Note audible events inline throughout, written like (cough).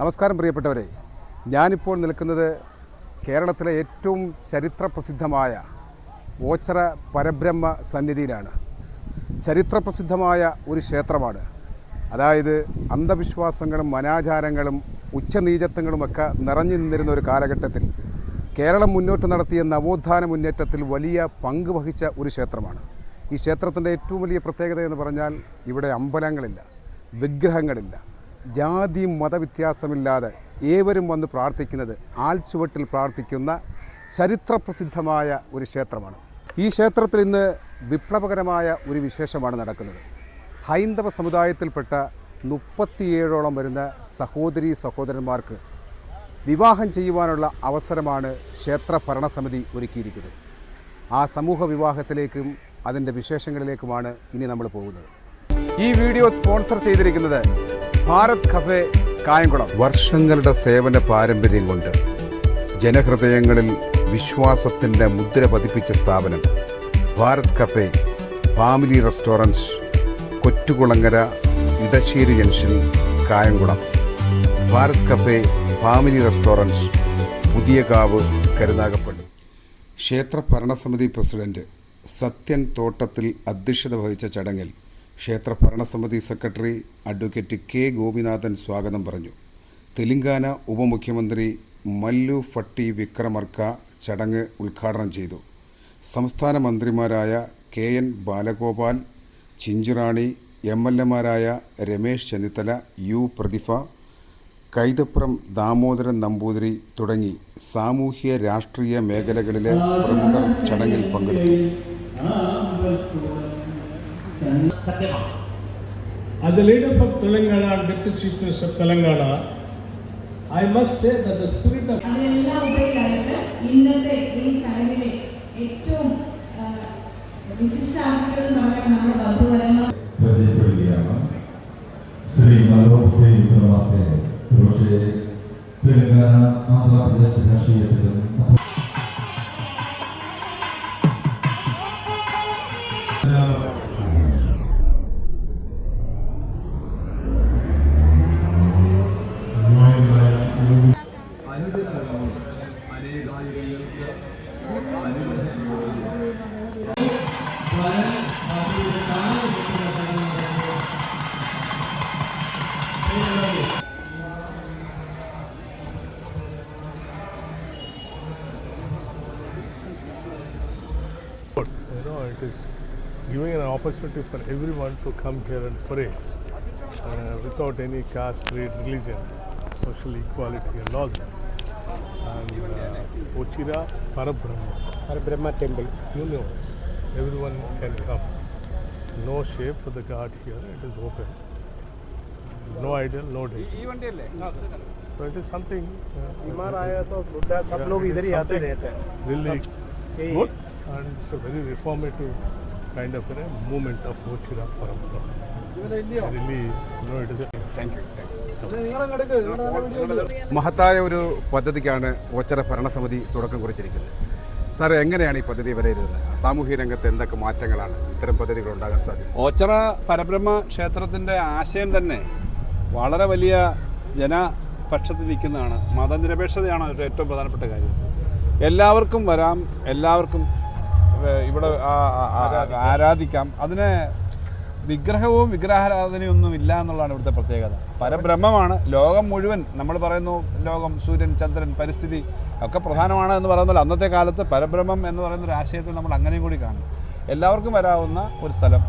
നമസ്കാരം പ്രിയപ്പെട്ടവരെ. ഞാനിപ്പോൾ നിൽക്കുന്നത് കേരളത്തിലെ ഏറ്റവും ചരിത്രപ്രസിദ്ധമായ ഓച്ചറ പരബ്രഹ്മ സന്നിധിയിലാണ്. ചരിത്രപ്രസിദ്ധമായ ഒരു ക്ഷേത്രമാണ്. അതായത് അന്ധവിശ്വാസങ്ങളും അനാചാരങ്ങളും ഉച്ചനീചത്വങ്ങളുമൊക്കെ നിറഞ്ഞു നിന്നിരുന്ന ഒരു കാലഘട്ടത്തിൽ കേരളം മുന്നോട്ട് നടത്തിയ നവോത്ഥാന മുന്നേറ്റത്തിൽ വലിയ പങ്ക് വഹിച്ച ഒരു ക്ഷേത്രമാണ്. ഈ ക്ഷേത്രത്തിന്റെ ഏറ്റവും വലിയ പ്രത്യേകത എന്ന് പറഞ്ഞാൽ ഇവിടെ അമ്പലങ്ങളില്ല വിഗ്രഹങ്ങളില്ല. ജാതി മതവ്യത്യാസമില്ലാതെ ഏവരും വന്ന് പ്രാർത്ഥിക്കുന്നത് ആൽച്ചുവട്ടിൽ പ്രാർത്ഥിക്കുന്ന ചരിത്രപ്രസിദ്ധമായ ഒരു ക്ഷേത്രമാണ്. ഈ ക്ഷേത്രത്തിൽ ഇന്ന് വിപ്ലവകരമായ ഒരു വിശേഷമാണ് നടക്കുന്നത്. ഹൈന്ദവ സമുദായത്തിൽപ്പെട്ട മുപ്പത്തിയേഴോളം വരുന്ന സഹോദരി സഹോദരന്മാർക്ക് വിവാഹം ചെയ്യുവാനുള്ള അവസരമാണ് ക്ഷേത്ര ഭരണസമിതി ഒരുക്കിയിരിക്കുന്നത്. ആ സമൂഹ വിവാഹത്തിലേക്കും അതിന്റെ വിശേഷങ്ങളിലേക്കുമാണ് ഇനി നമ്മൾ പോകുന്നത്. ഈ വീഡിയോ സ്പോൺസർ ചെയ്തിരിക്കുന്നത് ഭാരത് കഫേ കായംകുളം. വർഷങ്ങളുടെ സേവന പാരമ്പര്യം കൊണ്ട് ജനഹൃദയങ്ങളിൽ വിശ്വാസത്തിന്റെ മുദ്ര പതിപ്പിച്ച സ്ഥാപനം Bharat cafe family restaurant Kottukulangara Edassery junction Kayamkulam. Bharat cafe family restaurant Puthiyakavu Karunagappally. ക്ഷേത്ര ഭരണസമിതി പ്രസിഡന്റ് സത്യൻ തോട്ടത്തിൽ അധ്യക്ഷത വഹിച്ച ചടങ്ങിൽ ക്ഷേത്ര ഭരണസമിതി സെക്രട്ടറി അഡ്വക്കേറ്റ് കെ ഗോപിനാഥൻ സ്വാഗതം പറഞ്ഞു. തെലങ്കാന ഉപമുഖ്യമന്ത്രി മല്ലു ഫട്ടി വിക്രമർക്ക ചടങ്ങ് ഉദ്ഘാടനം ചെയ്തു. സംസ്ഥാന മന്ത്രിമാരായ K N Balagopal Chinchurani M L എമാരായ Ramesh Chennithala U Prathibha Kaithapuram Damodaran Namboothiri തുടങ്ങി സാമൂഹ്യ രാഷ്ട്രീയ മേഖലകളിലെ പ്രമുഖർ ചടങ്ങിൽ പങ്കെടുത്തു. സത്യമാണ്. As the leader of Telangana and Deputy Chief Minister of Telangana, I must say that the spirit of അതിനെല്ലാം ഉപരിയായിട്ട് ഇന്നത്തെ ഈ ചടങ്ങിലെ ഏറ്റവും ആ, വിശിഷ്ടാർത്ഥികൾ എന്ന് പറയാൻ നമ്മുടെ വധുവരന്മാർ പരിചയപ്പെടുകയാണ്. ശ്രീ മനോഹർ വിക്രമാർക്കെ ഒരുപക്ഷെ തെലങ്കാന ആന്ധ്രാപ്രദേശ് രാഷ്ട്രീയത്തിലും You know, it is giving an opportunity for everyone to come here and pray uh, without any caste, creed, religion, social equality, and all that. And uh, Ochira Parabrahma, Parabrahma temple. universe, everyone can come. No shape for the God here, it is open. No idol, no deity. So it is something. Uh, बीमार आया तो बुढ़ा सब yeah, लोग it इधर ही आते रहते हैं Really good and it's a very reformative kind of a movement of Ochira Parampara. Really, you know, it is a thank you. മഹത്തായ ഒരു പദ്ധതിക്കാണ് ഒച്ചര ഭരണസമിതി തുടക്കം കുറിച്ചിരിക്കുന്നത്. സാർ എങ്ങനെയാണ് ഈ പദ്ധതി വിലയിരുത്തുന്നത് സാമൂഹ്യ രംഗത്ത് എന്തൊക്കെ മാറ്റങ്ങളാണ് ഇത്തരം പദ്ധതികൾ ഉണ്ടാകാൻ സാധ്യത? ഓച്ചറ പരബ്രഹ്മ ക്ഷേത്രത്തിന്റെ ആശയം തന്നെ വളരെ വലിയ ജനപക്ഷത്ത് നിൽക്കുന്നതാണ്. മതനിരപേക്ഷതയാണ് ഏറ്റവും പ്രധാനപ്പെട്ട കാര്യം. എല്ലാവർക്കും വരാം എല്ലാവർക്കും ഇവിടെ ആരാധിക്കാം. അതിന് വിഗ്രഹവും വിഗ്രഹാരാധനയൊന്നും ഇല്ല എന്നുള്ളതാണ് ഇവിടുത്തെ പ്രത്യേകത. പരബ്രഹ്മമാണ്. ലോകം മുഴുവൻ നമ്മൾ പറയുന്നു ലോകം സൂര്യൻ ചന്ദ്രൻ പരിസ്ഥിതി ഒക്കെ പ്രധാനമാണ് എന്ന് പറയുന്നത് അന്നത്തെ കാലത്ത് പരബ്രഹ്മം എന്ന് പറയുന്ന ഒരു ആശയത്തിൽ നമ്മൾ അങ്ങനെയും കൂടി കാണും. എല്ലാവർക്കും വരാവുന്ന ഒരു സ്ഥലം.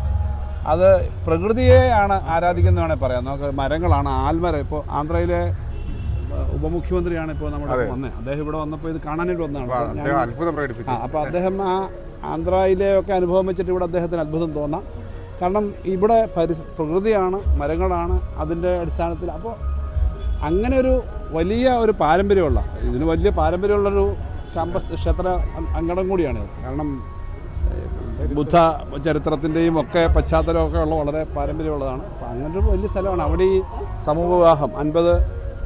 അത് പ്രകൃതിയെയാണ് ആരാധിക്കുന്നത് വേണേൽ പറയാം. നമുക്ക് മരങ്ങളാണ് ആൽമരം. ഇപ്പോൾ ആന്ധ്രയിലെ ഉപമുഖ്യമന്ത്രിയാണ് ഇപ്പോൾ നമ്മുടെ. വന്നത് അദ്ദേഹം ഇവിടെ വന്നപ്പോൾ ഇത് കാണാനായിട്ട് വന്നതാണ്. അപ്പോൾ അദ്ദേഹം ആ ആന്ധ്രയിലെ ഒക്കെ അനുഭവം വെച്ചിട്ട് ഇവിടെ അദ്ദേഹത്തിന് അത്ഭുതം തോന്നാം. കാരണം ഇവിടെ പരിസ് പ്രകൃതിയാണ് മരങ്ങളാണ് അതിന്റെ അടിസ്ഥാനത്തിൽ. അപ്പോൾ അങ്ങനെ ഒരു വലിയ ഒരു പാരമ്പര്യമുള്ള ഇതിന് വലിയ പാരമ്പര്യമുള്ളൊരു ക്യാമ്പസ് ക്ഷേത്ര അങ്കണം കൂടിയാണ് കാരണം ബുദ്ധ ചരിത്രത്തിന്റെയും ഒക്കെ പശ്ചാത്തലമൊക്കെ ഉള്ള വളരെ പാരമ്പര്യമുള്ളതാണ്. അപ്പോൾ അങ്ങനെ ഒരു വലിയ സ്ഥലമാണ്. അവിടെ ഈ സമൂഹ വിവാഹം അൻപത്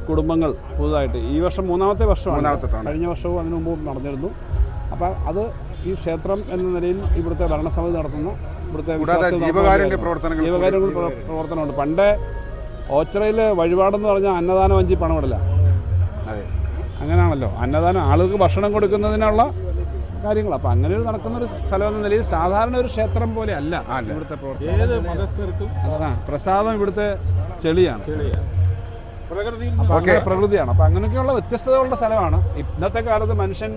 കുടുംബങ്ങൾ പുതുതായിട്ട് ഈ വർഷം മൂന്നാമത്തെ വർഷമാണ്. കഴിഞ്ഞ വർഷവും അതിനു മുമ്പും നടന്നിരുന്നു. അപ്പോൾ അത് ഈ ക്ഷേത്രം എന്ന നിലയിൽ ഇവിടുത്തെ ഭരണസമിതി നടത്തുന്നു. ഇവിടുത്തെ ജീവകാരുണ്യ പ്രവർത്തനങ്ങൾ ജീവകാരുണ്യ പ്രവർത്തനമുണ്ട്. പണ്ട് ഓച്ചിറയിൽ വഴിപാടെന്ന് പറഞ്ഞാൽ അന്നദാനം വഞ്ചി പണമിടില്ല അതെ. അങ്ങനെയാണല്ലോ അന്നദാനം ആളുകൾക്ക് ഭക്ഷണം കൊടുക്കുന്നതിനുള്ള കാര്യങ്ങൾ. അപ്പോൾ അങ്ങനെ ഒരു നടക്കുന്ന ഒരു സ്ഥലം എന്ന നിലയിൽ സാധാരണ ഒരു ക്ഷേത്രം പോലെ അല്ല. ഇവിടുത്തെ പ്രവർത്തനം. ഏത് മതസ്ഥർക്കും അതാ പ്രസാദം ഇവിടുത്തെ ചെളിയാണ്. പ്രകൃതിയാണ്. അപ്പോൾ അങ്ങനെയൊക്കെയുള്ള വ്യത്യസ്തതകളുടെ സ്ഥലമാണ്. ഇന്നത്തെ കാലത്ത് മനുഷ്യൻ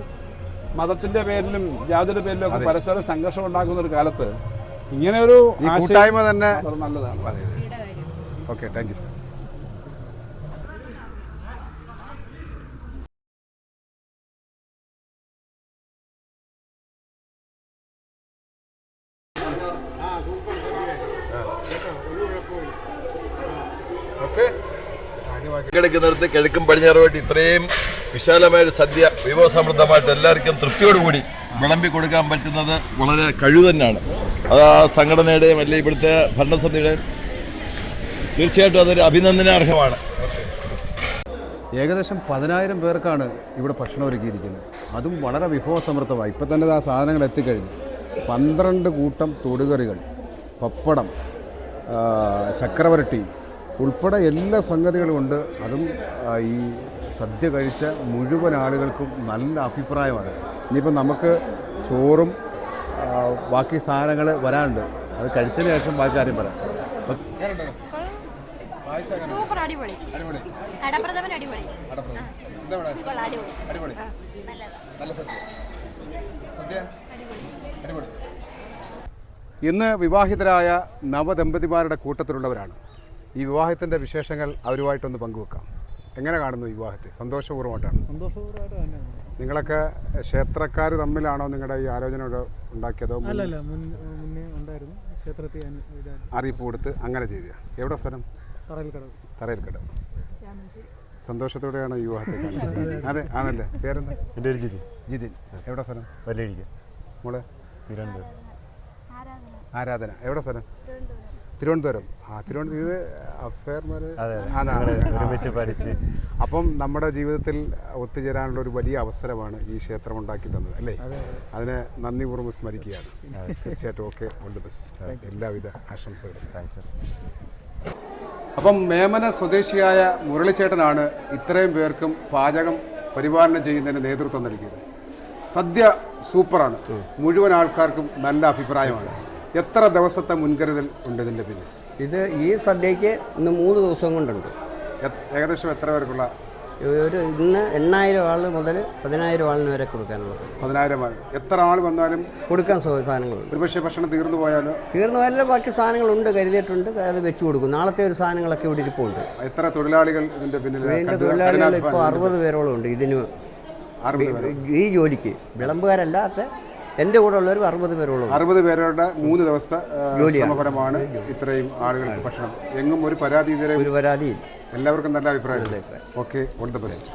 മതത്തിന്റെ പേരിലും ജാതിയുടെ പേരിലും ഒക്കെ പരസ്പരം സംഘർഷം ഉണ്ടാക്കുന്ന ഒരു കാലത്ത് ഇങ്ങനെ ഒരു കൂട്ടായ്മ തന്നെ നല്ലതാണ്. ഓക്കെ താങ്ക് യു സർ കിഴക്കും പടിഞ്ഞാറുമായിട്ട് ഇത്രയും വിശാലമായ ഒരു സദ്യ വിഭവസമൃദ്ധമായിട്ട് എല്ലാവർക്കും തൃപ്തിയോടുകൂടി വിളമ്പി കൊടുക്കാൻ പറ്റുന്നത് വളരെ കഴിവ് തന്നെയാണ്. അത് ആ സംഘടനയുടെയും അല്ലെങ്കിൽ ഇവിടുത്തെ ഭരണസമിതിയുടെയും തീർച്ചയായിട്ടും അതൊരു അഭിനന്ദനാർഹമാണ്. ഏകദേശം പതിനായിരം പേർക്കാണ് ഇവിടെ ഭക്ഷണം ഒരുക്കിയിരിക്കുന്നത്. അതും വളരെ വിഭവസമൃദ്ധമായി. ഇപ്പം തന്നെ ആ സാധനങ്ങൾ എത്തിക്കഴിഞ്ഞു. പന്ത്രണ്ട് കൂട്ടം തൊടുകറികൾ പപ്പടം ചക്രവരട്ടി ഉൾപ്പെടെ എല്ലാ സംഗതികളും ഉണ്ട്. അതും ഈ സദ്യ കഴിച്ച മുഴുവൻ ആളുകൾക്കും നല്ല അഭിപ്രായമാണ്. ഇനിയിപ്പോൾ നമുക്ക് ചോറും ബാക്കി സാധനങ്ങൾ വരാനുണ്ട്. അത് കഴിച്ചതിന് ശേഷം ബാക്കി കാര്യം പറയാം. സൂപ്പർ അടിപൊളി. അടിപൊളി. അടപ്രഥമൻ അടിപൊളി. അടിപൊളി. ആ, അടിപൊളി. ഇന്ന് വിവാഹിതരായ നവദമ്പതിമാരുടെ കൂട്ടത്തിലുള്ളവരാണ്. ഈ വിവാഹത്തിന്റെ വിശേഷങ്ങൾ അവരുമായിട്ടൊന്ന് പങ്കുവെക്കാം. എങ്ങനെ കാണുന്നു വിവാഹത്തെ? സന്തോഷപൂർവമായിട്ടാണ്. നിങ്ങളൊക്കെ ക്ഷേത്രക്കാർ തമ്മിലാണോ നിങ്ങളുടെ ഈ ആലോചന ഉണ്ടാക്കിയതോ? അല്ല മുന്നേ ഉണ്ടായിരുന്നു. ക്ഷേത്രത്തിൽ അറിയിപ്പ് കൊടുത്ത് അങ്ങനെ ചെയ്ത എവിടെ സ്ഥലം? തറയിൽ തറയിൽക്കട സന്തോഷത്തോടെയാണ് വിവാഹത്തെ (laughs) കാണുന്നത്. അതെ ആണല്ലേ? പേരെന്താ? എന്റെ ഒരു ജിതി ജിതിൻ. എവിടെ സ്ഥലം? വലിയടിക്ക മോളെ? തിരുവനന്തപുരം. ആരാധന. എവിടെ സ്ഥലം? തിരുവനന്തപുരം. ആ തിരുവനന്തപുരം ഇത് അഫയർമാര് പഠിച്ച്. അപ്പം നമ്മുടെ ജീവിതത്തിൽ ഒത്തുചേരാനുള്ള ഒരു വലിയ അവസരമാണ് ഈ ക്ഷേത്രം ഉണ്ടാക്കി തന്നത് അല്ലേ? അതിനെ നന്ദിപൂർവം സ്മരിക്കുകയാണ്. തീർച്ചയായിട്ടും ഓക്കെ. ഓൾ ദി ബെസ്റ്റ് എല്ലാവിധ ആശംസകളും. താങ്ക്സ് അപ്പം മേമന സ്വദേശിയായ മുരളിച്ചേട്ടനാണ് ഇത്രയും പേർക്കും പാചകം പരിപാലനം ചെയ്യുന്നതിന് നേതൃത്വം നൽകിയത്. സദ്യ സൂപ്പറാണ്. മുഴുവൻ ആൾക്കാർക്കും നല്ല അഭിപ്രായമാണ്. എത്ര ദിവസത്തെ മുൻകരുതൽ ഉണ്ട് ഇതിന്റെ പിന്നിൽ? ഇത് ഈ സദ്യക്ക് ഇന്ന് മൂന്ന് ദിവസം കൊണ്ടുണ്ട്. ഏകദേശം എത്ര പേർക്കുള്ള? ഒരു ഇന്ന് എണ്ണായിരം ആൾ മുതൽ പതിനായിരം ആളിന് വരെ കൊടുക്കാനുള്ളത് പതിനായിരം ആൾ. എത്ര ആൾ വന്നാലും കൊടുക്കാൻ സാധനങ്ങൾ സാധനങ്ങളുണ്ട്. ഒരുപക്ഷെ ഭക്ഷണം തീർന്നു പോയാലോ? തീർന്നു പോയാലും ബാക്കി സാധനങ്ങളുണ്ട് കരുതിയിട്ടുണ്ട്. അത് വെച്ചു കൊടുക്കും. നാളത്തെ ഒരു സാധനങ്ങളൊക്കെ ഇവിടെ ഇരിപ്പുണ്ട്. എത്ര തൊഴിലാളികൾ ഇതിന്റെ പിന്നിൽ കഠിന- തൊഴിലാളികൾ ഇപ്പോൾ അറുപത് പേരോളം ഉണ്ട് ഇതിന്. ഈ ജോലിക്ക്. വിളമ്പുകാരല്ലാത്ത എന്റെ കൂടെ ഉള്ളവർ അറുപത് പേരോളം. അറുപത് പേരുടെ മൂന്ന് ദിവസത്തെ ശ്രമഫലമാണ് ഇത്രയും ആളുകൾക്ക് ഭക്ഷണം. എങ്ങും ഒരു പരാതി ഇതുവരെ ഒരു പരാതിയില്ല. എല്ലാവർക്കും നല്ല അഭിപ്രായം. Okay all the best